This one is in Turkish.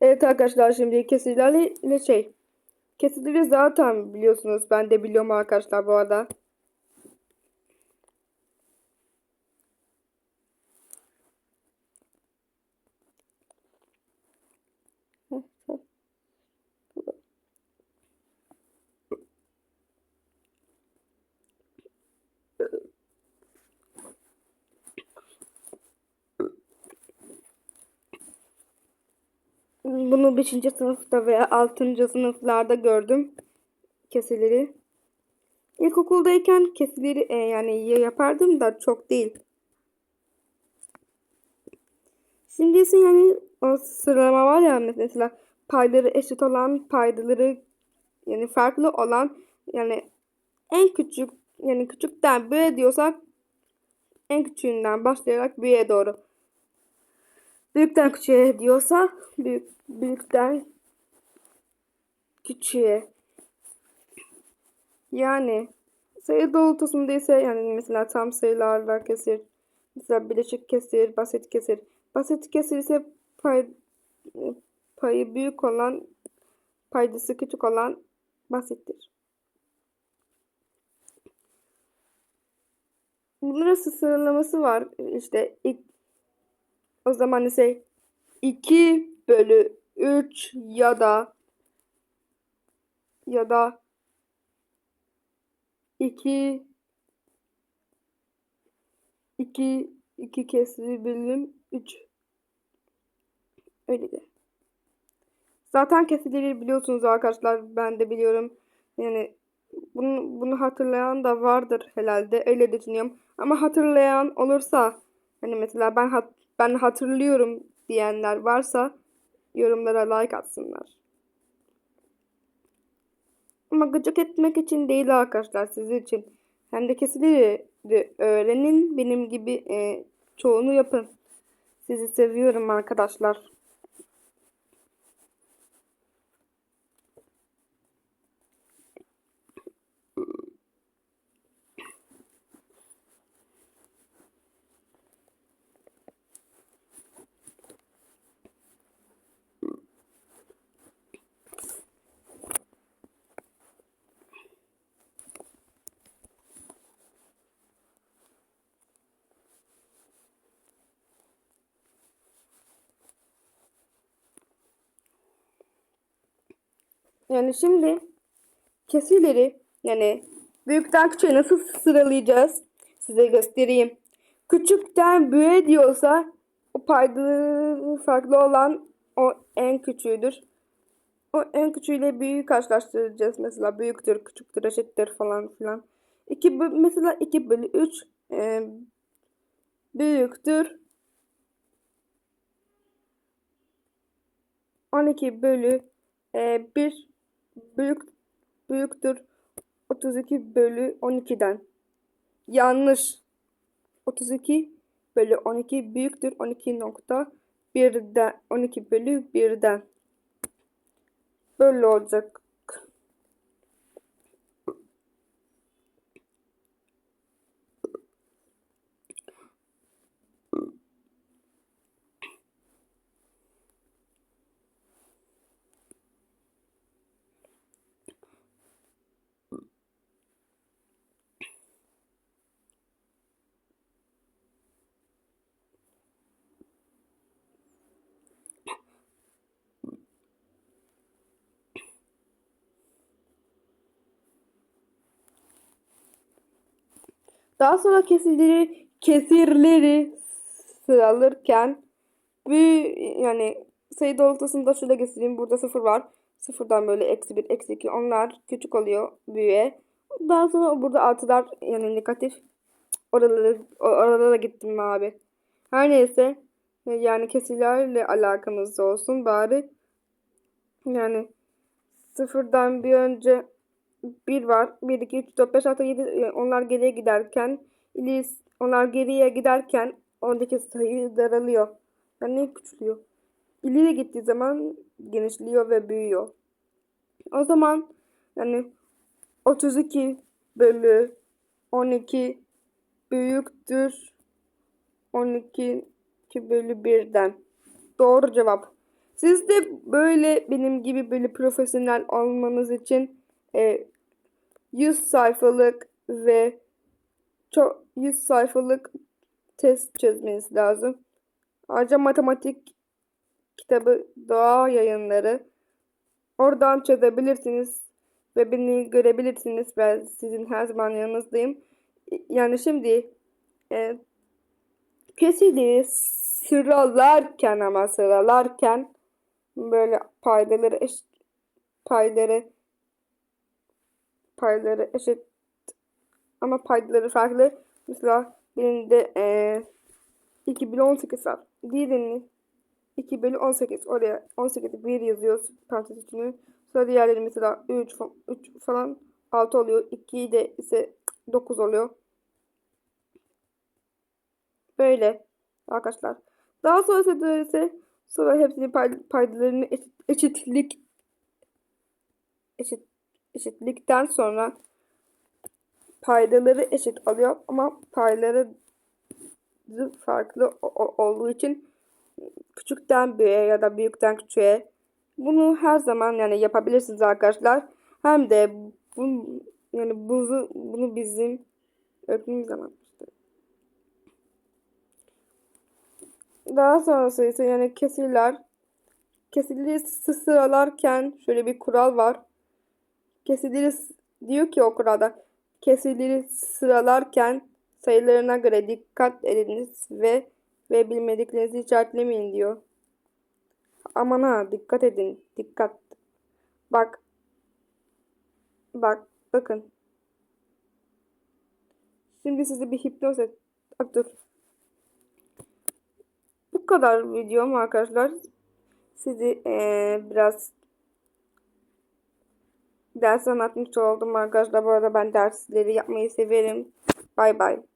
Evet arkadaşlar şimdi kesirlerle ile şey. Kesirleri zaten biliyorsunuz. Ben de biliyorum arkadaşlar bu arada. Bunu 5. sınıfta veya 6. sınıflarda gördüm. Keseleri. İlkokuldayken keseleri e, yani yapardım da çok değil. Şimdi ise yani o sıralama var ya mesela payları eşit olan paydaları yani farklı olan yani en küçük yani küçükten büyüğe diyorsak en küçüğünden başlayarak büyüğe doğru. Büyükten küçüğe diyorsa büyük büyükten küçüğe. Yani sayı doğrultusunda ise yani mesela tam sayılarla kesir. Mesela bileşik kesir, basit kesir. Basit kesir ise pay, payı büyük olan, paydası küçük olan basittir. Bunların sıralaması var. İşte ilk o zaman ise 2 bölü 3 ya da ya da 2 2 2 kesri bölüm 3 öyle de. Zaten kesirleri biliyorsunuz arkadaşlar. Ben de biliyorum. Yani bunu, bunu hatırlayan da vardır herhalde. Öyle düşünüyorum. Ama hatırlayan olursa hani mesela ben hat, ben hatırlıyorum diyenler varsa yorumlara like atsınlar. Ama gıcık etmek için değil arkadaşlar sizin için. Hem de kesirleri öğrenin. Benim gibi e, çoğunu yapın. Sizi seviyorum arkadaşlar. Yani şimdi kesirleri yani büyükten küçüğe nasıl sıralayacağız? Size göstereyim. Küçükten büyüğe diyorsa o paydalı farklı olan o en küçüğüdür. O en küçüğüyle büyüğü karşılaştıracağız. Mesela büyüktür, küçüktür, eşittir falan filan. 2 mesela 2 bölü 3 e, büyüktür. 12 bölü e, 1 büyük büyüktür 32 bölü 12'den. Yanlış. 32 bölü 12 büyüktür 12.1'den 12 bölü 1'den. Böyle olacak. Daha sonra kesirleri kesirleri sıralarken bir yani sayı doğrultusunda şurada göstereyim. Burada sıfır var. Sıfırdan böyle eksi bir, eksi iki. Onlar küçük oluyor büyüğe. Daha sonra burada artılar yani negatif. Oralara, oralara gittim abi. Her neyse. Yani kesirlerle alakamız olsun bari. Yani sıfırdan bir önce 1 var. 1, 2, 3, 4, 5, 6, 7 onlar geriye giderken onlar geriye giderken oradaki sayı daralıyor. Yani küçülüyor. İleri gittiği zaman genişliyor ve büyüyor. O zaman yani 32 bölü 12 büyüktür 12 bölü 1'den. Doğru cevap. Siz de böyle benim gibi böyle profesyonel olmanız için e, 100 sayfalık ve çok 100 sayfalık test çözmeniz lazım. Ayrıca matematik kitabı Doğa Yayınları. Oradan çözebilirsiniz ve beni görebilirsiniz. Ben sizin her zaman yanınızdayım. Yani şimdi e, kesidi sıralarken ama sıralarken böyle paydaları payları payları eşit ama paydaları farklı. Mesela birinde e, 2 bölü 18 var. Diğerini 2 bölü 18. Oraya 18'i 1 yazıyoruz parantez içine. Sonra diğerleri mesela 3, 3 falan 6 oluyor. 2 de ise 9 oluyor. Böyle arkadaşlar. Daha sonrasında ise sonra hepsini pay, paydalarını eşit, eşitlik eşit eşitlikten sonra paydaları eşit alıyor ama payları farklı olduğu için küçükten büyüğe ya da büyükten küçüğe bunu her zaman yani yapabilirsiniz arkadaşlar. Hem de bu yani bunu bunu bizim öğretmenimiz zaman Daha sonrası ise yani kesirler. Kesirleri sı- sıralarken şöyle bir kural var. Kesirleri s- diyor ki o kuralda kesirleri sıralarken sayılarına göre dikkat ediniz ve ve bilmediklerinizi işaretlemeyin diyor. Aman ha dikkat edin. Dikkat. Bak. Bak. Bakın. Şimdi sizi bir hipnoz et. Bak dur. Bu kadar videom arkadaşlar. Sizi eee, biraz ders anlatmış oldum arkadaşlar. Bu arada ben dersleri yapmayı severim. Bay bay.